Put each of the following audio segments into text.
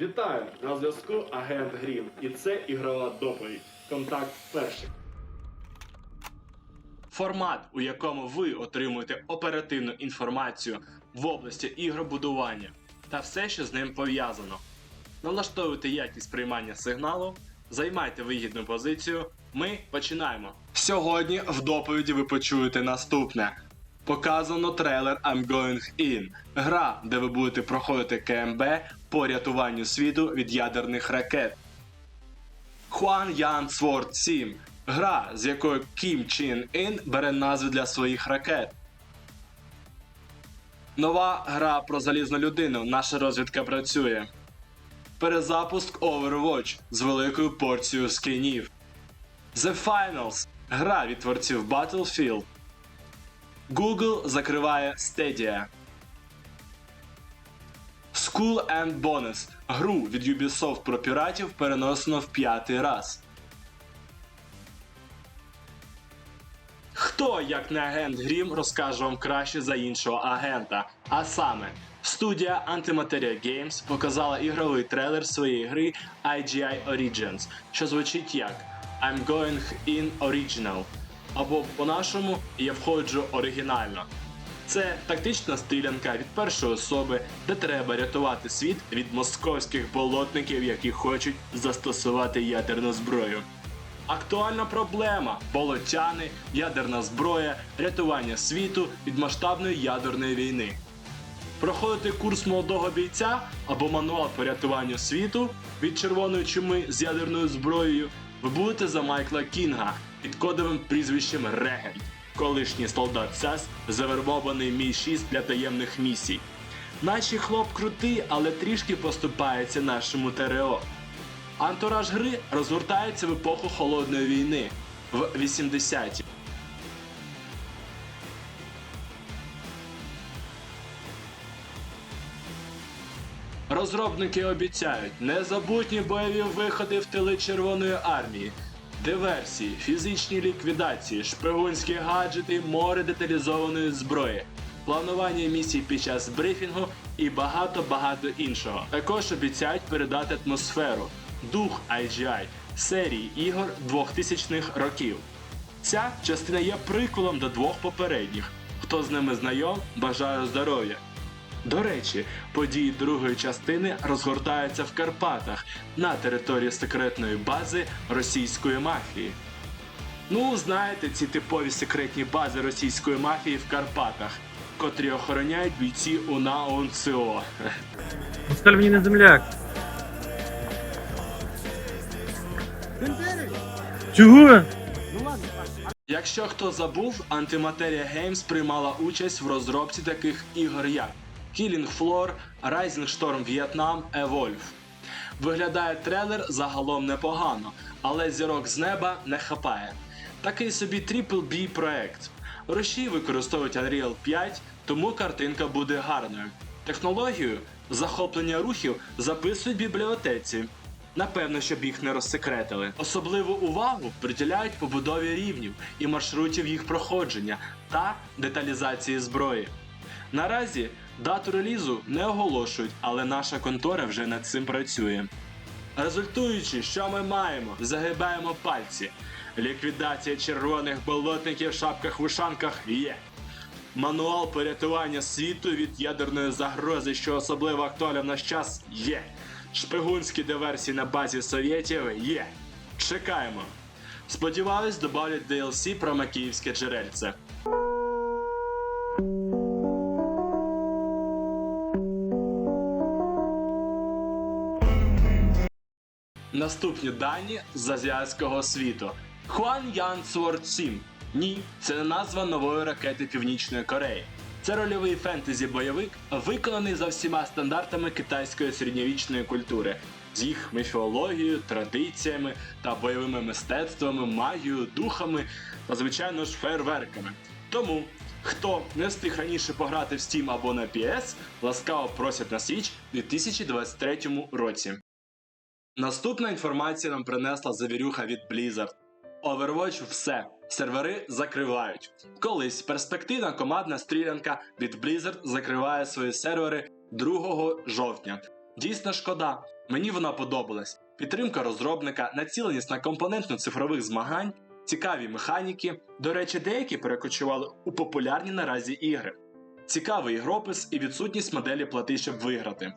Вітаю! На зв'язку агент Грім. І це ігрова доповідь. Контакт перший. Формат, у якому ви отримуєте оперативну інформацію в області ігробудування та все, що з ним пов'язано. Налаштовуйте якість приймання сигналу, займайте вигідну позицію. Ми починаємо. Сьогодні в доповіді ви почуєте наступне. Показано трейлер I'm Going In. Гра, де ви будете проходити КМБ по рятуванню світу від ядерних ракет. Хуан Ян Сворд 7. Гра, з якою Кім Чін Ін бере назви для своїх ракет. Нова гра про залізну людину. Наша розвідка працює. Перезапуск Overwatch з великою порцією скінів. The Finals. Гра від творців Battlefield. Google закриває Stadia. School and Bonus. Гру від Ubisoft про піратів переносено в п'ятий раз. Хто, як не агент Грім, розкаже вам краще за іншого агента? А саме, студія Antimateria Games показала ігровий трейлер своєї гри IGI Origins, що звучить як I'm Going In Original. Або по-нашому Я входжу оригінально. Це тактична стрілянка від першої особи, де треба рятувати світ від московських болотників, які хочуть застосувати ядерну зброю. Актуальна проблема болотяни, ядерна зброя, рятування світу від масштабної ядерної війни. Проходити курс молодого бійця або мануал по рятуванню світу від червоної чуми з ядерною зброєю ви будете за Майкла Кінга під кодовим прізвищем Регент, колишній солдат САС, завербований мій 6 для таємних місій. Наче хлоп крутий, але трішки поступається нашому ТРО. Антураж гри розгортається в епоху холодної війни в 80-ті. Розробники обіцяють незабутні бойові виходи в тили Червоної армії, диверсії, фізичні ліквідації, шпигунські гаджети, море деталізованої зброї, планування місій під час брифінгу і багато-багато іншого. Також обіцяють передати атмосферу, дух IGI, серії ігор 2000-х років. Ця частина є приквелом до двох попередніх. Хто з ними знайом, бажаю здоров'я. До речі, події другої частини розгортаються в Карпатах на території секретної бази російської мафії. Ну, знаєте, ці типові секретні бази російської мафії в Карпатах, котрі охороняють бійці УНА ОНЦО. Москаль мені не земляк. Чого? Якщо хто забув, Antimateria Games приймала участь в розробці таких ігор як Killing Floor, Rising Storm Vietnam, Evolve. Виглядає трейлер загалом непогано, але зірок з неба не хапає. Такий собі Triple B проект. Руші використовують Unreal 5, тому картинка буде гарною. Технологію захоплення рухів записують бібліотеці. Напевно, щоб їх не розсекретили. Особливу увагу приділяють побудові рівнів і маршрутів їх проходження та деталізації зброї. Наразі дату релізу не оголошують, але наша контора вже над цим працює. Результуючи, що ми маємо, загибаємо пальці. Ліквідація червоних болотників в шапках-вушанках є. Мануал порятування світу від ядерної загрози, що особливо актуальна в наш час, є. Шпигунські диверсії на базі совєтів є. Чекаємо. Сподіваюсь, добавлять DLC про Макіївське джерельце. Наступні дані з азіатського світу. Хуан Ян Сворд 7. Ні, це не назва нової ракети Північної Кореї. Це рольовий фентезі-бойовик, виконаний за всіма стандартами китайської середньовічної культури, з їх міфологією, традиціями та бойовими мистецтвами, магією, духами та, звичайно ж, фейерверками. Тому, хто не встиг раніше пограти в Steam або на PS, ласкаво просять на Switch у 2023 році. Наступна інформація нам принесла завірюха від Blizzard. Overwatch все. Сервери закривають. Колись перспективна командна стрілянка від Blizzard закриває свої сервери 2 жовтня. Дійсно шкода. Мені вона подобалась. Підтримка розробника, націленість на компонентно цифрових змагань, цікаві механіки. До речі, деякі перекочували у популярні наразі ігри. Цікавий ігропис і відсутність моделі плати, щоб виграти.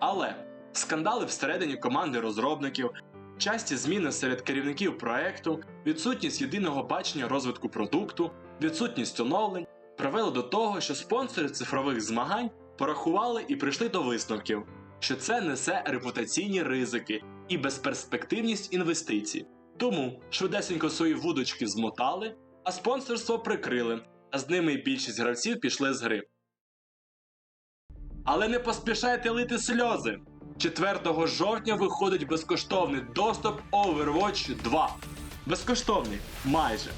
Але скандали всередині команди розробників, часті зміни серед керівників проекту, відсутність єдиного бачення розвитку продукту, відсутність оновлень привели до того, що спонсори цифрових змагань порахували і прийшли до висновків, що це несе репутаційні ризики і безперспективність інвестицій. Тому швидесенько свої вудочки змотали, а спонсорство прикрили, а з ними й більшість гравців пішли з гри. Але не поспішайте лити сльози. 4 жовтня виходить безкоштовний доступ Overwatch 2. Безкоштовний, майже.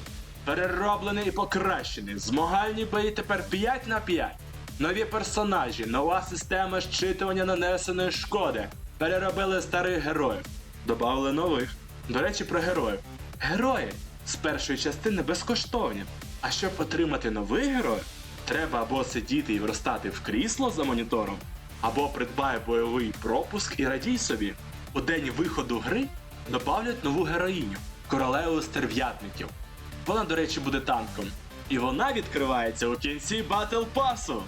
Перероблений і покращений. Змагальні бої тепер 5 на 5. Нові персонажі, нова система щитування нанесеної шкоди. Переробили старих героїв. Добавили нових. До речі, про героїв. Герої з першої частини безкоштовні. А щоб отримати нових героїв, треба або сидіти і вростати в крісло за монітором, або придбай бойовий пропуск і радій собі. У день виходу гри добавлять нову героїню королеву стерв'ятників. Вона, до речі, буде танком. І вона відкривається у кінці батл пасу.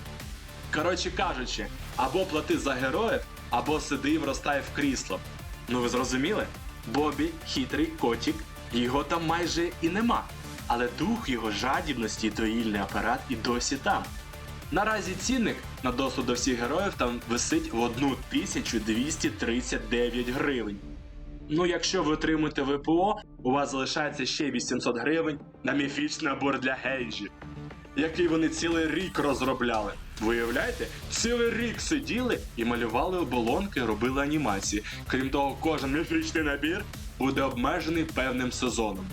Коротше кажучи, або плати за героїв, або сиди і вростай в крісло. Ну ви зрозуміли? Бобі хитрий котик, його там майже і нема. Але дух його жадібності і доїльний апарат і досі там. Наразі цінник на доступ до всіх героїв там висить в 1239 гривень. Ну, якщо ви отримуєте ВПО, у вас залишається ще 800 гривень на міфічний набор для Гейджі, який вони цілий рік розробляли. Виявляєте, цілий рік сиділи і малювали оболонки, робили анімації. Крім того, кожен міфічний набір буде обмежений певним сезоном,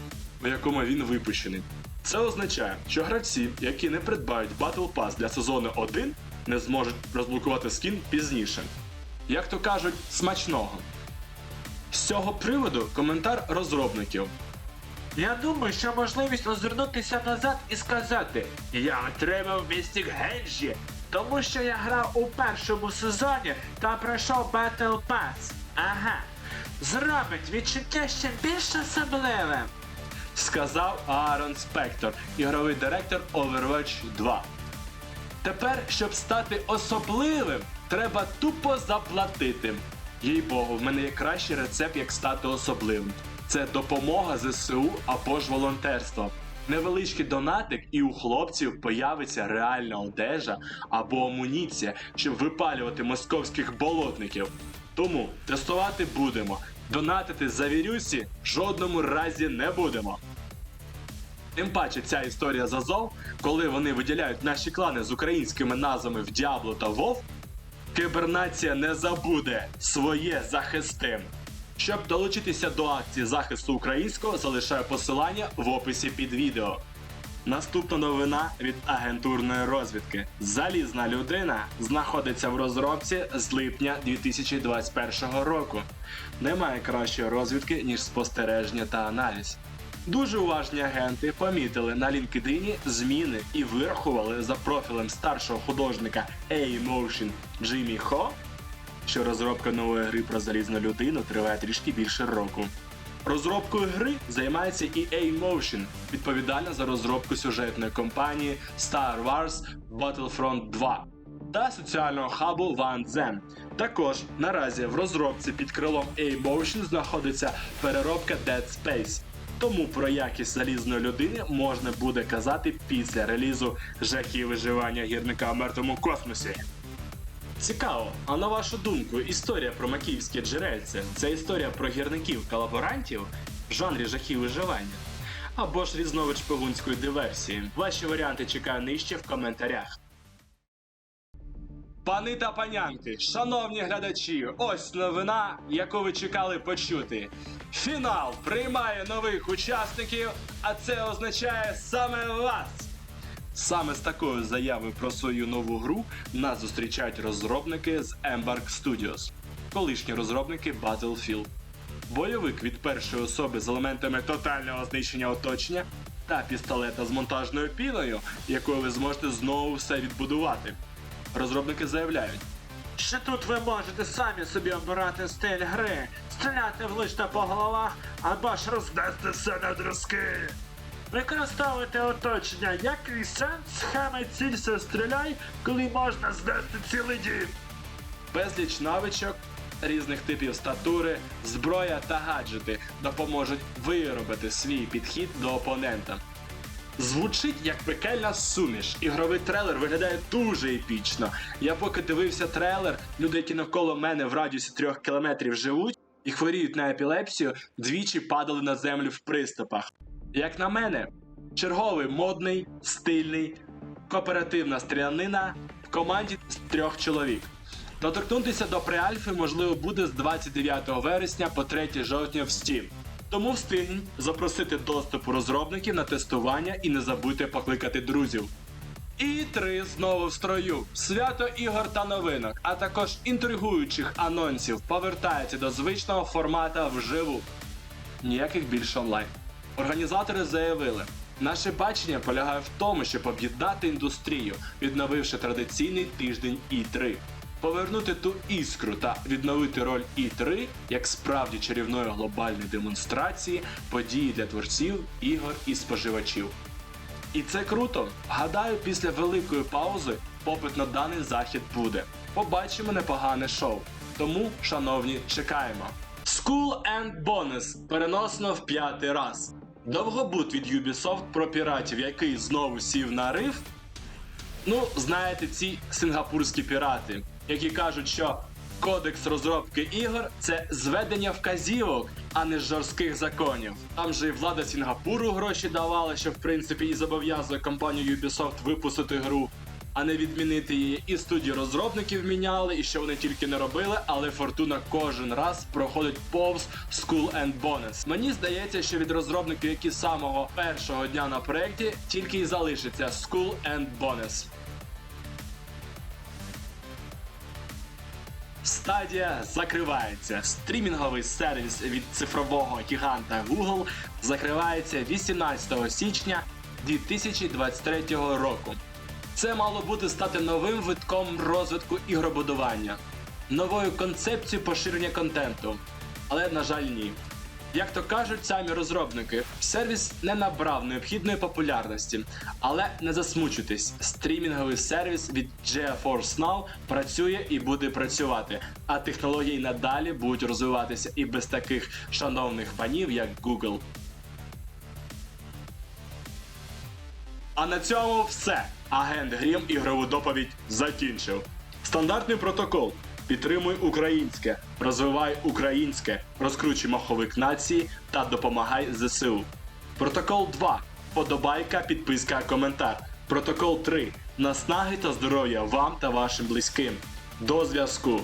у якому він випущений. Це означає, що гравці, які не придбають Battle Pass для сезону 1, не зможуть розблокувати скін пізніше. Як то кажуть, смачного. З цього приводу коментар розробників. Я думаю, що можливість озирнутися назад і сказати Я отримав містік Генджі, тому що я грав у першому сезоні та пройшов Battle Pass. Ага. Зробить відчуття ще більш особливим. Сказав Аарон Спектор, ігровий директор Overwatch 2. Тепер, щоб стати особливим, треба тупо заплатити. Їй Богу, в мене є кращий рецепт, як стати особливим. Це допомога ЗСУ або ж волонтерство. Невеличкий донатик, і у хлопців появиться реальна одежа або амуніція, щоб випалювати московських болотників. Тому тестувати будемо. Донатити за вірюсі в жодному разі не будемо. Тим паче ця історія з Азов, коли вони виділяють наші клани з українськими назвами в Діабло та Вов, кибернація не забуде своє захистим. Щоб долучитися до акції захисту українського, залишаю посилання в описі під відео. Наступна новина від агентурної розвідки. Залізна людина знаходиться в розробці з липня 2021 року. Немає кращої розвідки, ніж спостереження та аналіз. Дуже уважні агенти помітили на LinkedIn зміни і вирахували за профілем старшого художника A-Motion Джиммі Хо, що розробка нової гри про залізну людину триває трішки більше року. Розробкою гри займається і A-Motion, відповідальна за розробку сюжетної кампанії Star Wars Battlefront 2 та соціального хабу Zen. Також наразі в розробці під крилом A-Motion знаходиться переробка Dead Space. Тому про якість залізної людини можна буде казати після релізу жахів виживання гірника в мертвому космосі. Цікаво, а на вашу думку, історія про макіївське джерельце це історія про гірників-колаборантів в жанрі жахів виживання? Або ж різновид шпигунської диверсії? Ваші варіанти чекаю нижче в коментарях. Пани та панянки, шановні глядачі, ось новина, яку ви чекали почути. Фінал приймає нових учасників, а це означає саме вас. Саме з такою заявою про свою нову гру нас зустрічають розробники з Embark Studios, колишні розробники Battlefield. Бойовик від першої особи з елементами тотального знищення оточення та пістолета з монтажною піною, якою ви зможете знову все відбудувати. Розробники заявляють, що тут ви можете самі собі обирати стиль гри, стріляти влучно по головах або ж рознести все на друзки. Використовуйте оточення, який сенс схеми цілься стріляй, коли можна знести цілий дім. Безліч навичок різних типів статури, зброя та гаджети допоможуть виробити свій підхід до опонента. Звучить як пекельна суміш. Ігровий трейлер виглядає дуже епічно. Я поки дивився трейлер, люди, які навколо мене в радіусі трьох кілометрів живуть і хворіють на епілепсію, двічі падали на землю в приступах. Як на мене, черговий модний, стильний, кооперативна стрілянина в команді з трьох чоловік. Доторкнутися до преальфи можливо буде з 29 вересня по 3 жовтня в Steam. Тому встигніть запросити доступ розробників на тестування і не забудьте покликати друзів. І три знову в строю. Свято ігор та новинок, а також інтригуючих анонсів повертається до звичного формата вживу. Ніяких більше онлайн. Організатори заявили, наше бачення полягає в тому, щоб об'єднати індустрію, відновивши традиційний тиждень І3. Повернути ту іскру та відновити роль І3 як справді чарівної глобальної демонстрації події для творців, ігор і споживачів. І це круто. Гадаю, після великої паузи попит на даний захід буде. Побачимо непогане шоу. Тому, шановні, чекаємо. School and Bonus переносно в п'ятий раз. Довгобут від Ubisoft про піратів, який знову сів на риф. Ну, знаєте, ці сингапурські пірати, які кажуть, що кодекс розробки ігор це зведення вказівок, а не жорстких законів. Там же і влада Сінгапуру гроші давала, що в принципі і зобов'язує компанію Ubisoft випустити гру, а не відмінити її. І студії розробників міняли, і що вони тільки не робили, але фортуна кожен раз проходить повз School and Bonus. Мені здається, що від розробників, які з самого першого дня на проєкті, тільки і залишиться School and Bonus. Стадія закривається. Стрімінговий сервіс від цифрового гіганта Google закривається 18 січня 2023 року. Це мало бути стати новим витком розвитку ігробудування, новою концепцією поширення контенту. Але, на жаль, ні. Як то кажуть самі розробники, сервіс не набрав необхідної популярності, але не засмучуйтесь, стрімінговий сервіс від GeForce Now працює і буде працювати, а технології надалі будуть розвиватися і без таких шановних панів, як Google. А на цьому все. Агент Грім ігрову доповідь закінчив. Стандартний протокол. Підтримуй українське, розвивай українське, розкручуй маховик нації та допомагай ЗСУ. Протокол 2. Подобайка, підписка, коментар. Протокол 3. Наснаги та здоров'я вам та вашим близьким. До зв'язку.